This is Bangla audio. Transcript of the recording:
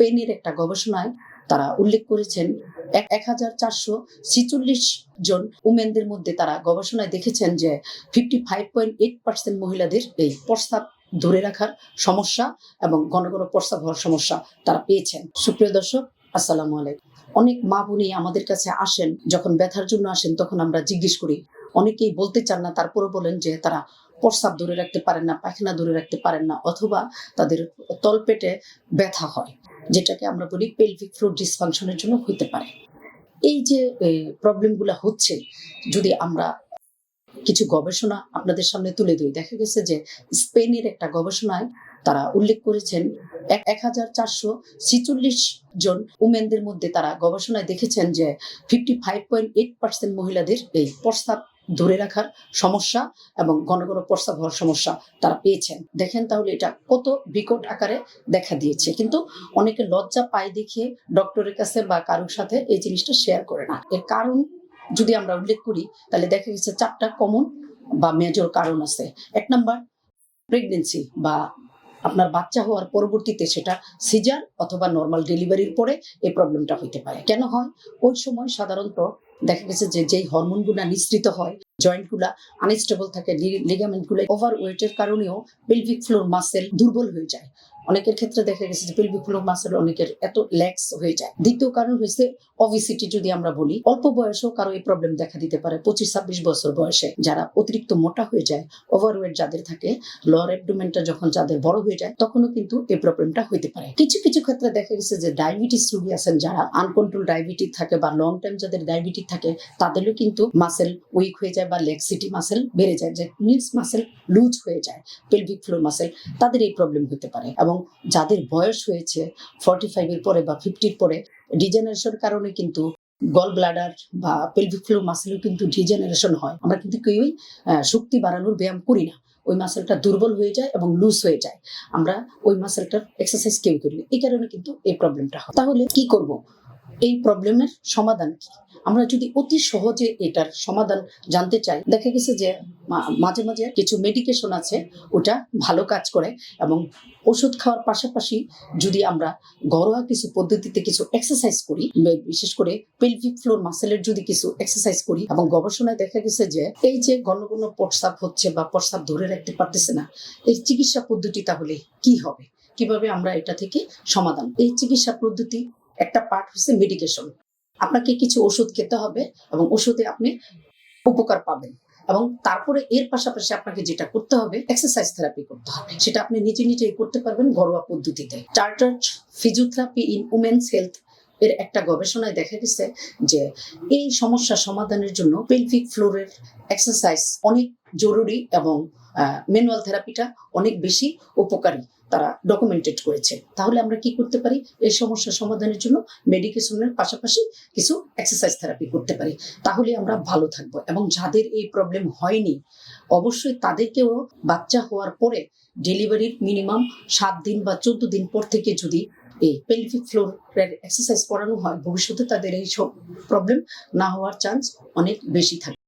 স্পেনের একটা গবেষণায় তারা উল্লেখ করেছেন, এক হাজার চারশো ছিচল্লিশ জন উমেনদের মধ্যে তারা গবেষণায় দেখেছেন যে fifty five point eight percent মহিলাদের এই প্রস্তাব ধরে রাখার সমস্যা এবং ঘন ঘন প্রস্তাব হওয়ার সমস্যা তারা পেয়েছেন। সুপ্রিয় দর্শক, আসসালামু আলাইকুম। অনেক মা বোনই আমাদের কাছে আসেন, যখন ব্যথার জন্য আসেন তখন আমরা জিজ্ঞেস করি। অনেকেই বলতে চান না তারপরে বলেন যে তারা প্রস্রাব ধরে রাখতে পারেন না, পায়খানা ধরে রাখতে পারেন না অথবা তাদের তলপেটে ব্যথা হয়। যেটাকে আমরা বলি পেলভিক ফ্লোর ডিসফাংশনের জন্য হতে পারে। এই যে প্রবলেমগুলো হচ্ছে, যদি আমরা কিছু গবেষণা আপনাদের সামনে তুলে দিই দেখা গেছে যে স্পেনের একটা গবেষণায় তারা উল্লেখ করেছেন, এক হাজার চারশো ছিচল্লিশ জন উমেনদের মধ্যে তারা গবেষণায় দেখেছেন যে fifty five point eight percent মহিলাদের এই প্রস্তাব ধরে রাখার সমস্যা এবং ঘন ঘন প্রস্তাব হওয়ার সমস্যা তারা পেয়েছেন। দেখেন তাহলে এটা কত বিকট আকারে দেখা দিয়েছে। কিন্তু অনেকে লজ্জা পায় দেখে ডক্টরের কাছে বা কারোর সাথে এই জিনিসটা শেয়ার করে না। এর কারণ যদি আমরা উল্লেখ করি, তাহলে দেখা গেছে চারটা কমন বা মেজর কারণ আছে। এক নাম্বার প্রেগনেন্সি বা আপনার বাচ্চা হওয়ার পরবর্তীতে সেটা সিজার অথবা নর্মাল ডেলিভারির পরে এই প্রবলেমটা হইতে পারে। কেন হয়? ওই সময় সাধারণত দেখা গেছে যে যেই হরমোনগুলা নিঃসৃত হয়, জয়েন্টগুলা আনস্টেবল থাকে লিগামেন্টগুলো ওভার ওয়েটের কারণেও পেলভিক ফ্লোর মাসেল দুর্বল হয়ে যায়। অনেকের ক্ষেত্রে দেখা গেছে যে পেলভিক ফ্লোর মাসেল অনেকের এত ল্যাক্স হয়ে যায়। দ্বিতীয় কারণ হয়েছে অবিসিটি যদি আমরা বলি, অল্প বয়সেও কারও এই প্রবলেম দেখা দিতে পারে পঁচিশ ছাব্বিশ বছর বয়সে। যারা অতিরিক্ত মোটা হয়ে যায় ওভারওয়েট যাদের থাকে লোয়ার অ্যাবডোমেনটা যখন যাদের বড় হয়ে যায়, তখনও কিন্তু এই প্রবলেমটা হইতে পারে। কিছু কিছু ক্ষেত্রে দেখা গেছে যে ডায়াবেটিস রোগী আছেন যারা আনকন্ট্রোল ডায়াবেটিক থাকে বা লং টাইম যাদের ডায়াবেটিস থাকে, তাদেরও কিন্তু মাসেল উইক হয়ে যায় বা লেগসিটি মাসেল বেড়ে যায়, যে মিন্স মাসেল লুজ হয়ে যায় পেলভিক ফ্লোর মাসেল তাদের এই প্রবলেম হতে পারে। এবং যাদের বয়স হয়েছে ফর্টি ফাইভের পরে বা ফিফটির পরে ডিজেনারেশন কারণে কিন্তু গল ব্লাডার বা পেলভিক ফ্লো মাসেলও কিন্তু ডিজেনারেশন হয়। আমরা কিন্তু কেউই শক্তি বাড়ানোর ব্যায়াম করি না। ওই মাসেলটা দুর্বল হয়ে যায় এবং লুজ হয়ে যায়। আমরা ওই মাসেলটার এক্সারসাইজ কেউ করি এই কারণে কিন্তু এই প্রবলেমটা হয়। তাহলে কি করব? এই প্রবলেমের সমাধান কি? আমরা যদি অতি সহজে এটার সমাধান জানতে চাই, দেখা গেছে যে মাঝে মাঝে কিছু মেডিকেশন আছে, ওটা ভালো কাজ করে এবং ওষুধ খাওয়ার পাশাপাশি যদি আমরা ঘরোয়া কিছু পদ্ধতিতে কিছু এক্সারসাইজ করি বিশেষ করে পেলভিক ফ্লোর মাসেলের যদি কিছু এক্সারসাইজ করি এবং গবেষণায় দেখা গেছে যে এই যে ঘন ঘন প্রস্রাব হচ্ছে বা প্রস্রাব ধরে রাখতে পারতেছে না, এই চিকিৎসা পদ্ধতি তাহলে কি হবে? কীভাবে আমরা এটা থেকে সমাধান? এই চিকিৎসা পদ্ধতি একটা পার্ট হচ্ছে মেডিকেশন আপনাকে কিছু ওষুধ খেতে হবে এবং ওষুধে আপনি উপকার পাবেন এবং তারপরে এর পাশাপাশি আপনাকে যেটা করতে হবে এক্সারসাইজ থেরাপি করতে হবে। সেটা আপনি নিজে নিজেই করতে পারবেন ঘরোয়া পদ্ধতিতে। Chartered physiotherapy in women's health এর একটা গবেষণায় দেখা গেছে যে এই সমস্যা সমাধানের জন্য পেলভিক ফ্লোরের এক্সারসাইজ অনেক জরুরি এবং ম্যানুয়াল থেরাপিটা অনেক বেশি উপকারী তারা ডকুমেন্টেড করেছে। তাহলে আমরা কি করতে পারি? এই সমস্যা সমাধানের জন্য মেডিকেশনের পাশাপাশি কিছু এক্সারসাইজ থেরাপি করতে পারি। তাহলে আমরা ভালো থাকব এবং যাদের এই প্রবলেম হয়নি, অবশ্যই তাদেরকেও বাচ্চা হওয়ার পরে ডেলিভারির মিনিমাম সাত দিন বা চোদ্দ দিন পর থেকে যদি এই পেলভিক ফ্লোরের এক্সারসাইজ করানো হয়, ভবিষ্যতে তাদের এই সব প্রবলেম না হওয়ার চান্স অনেক বেশি থাকে।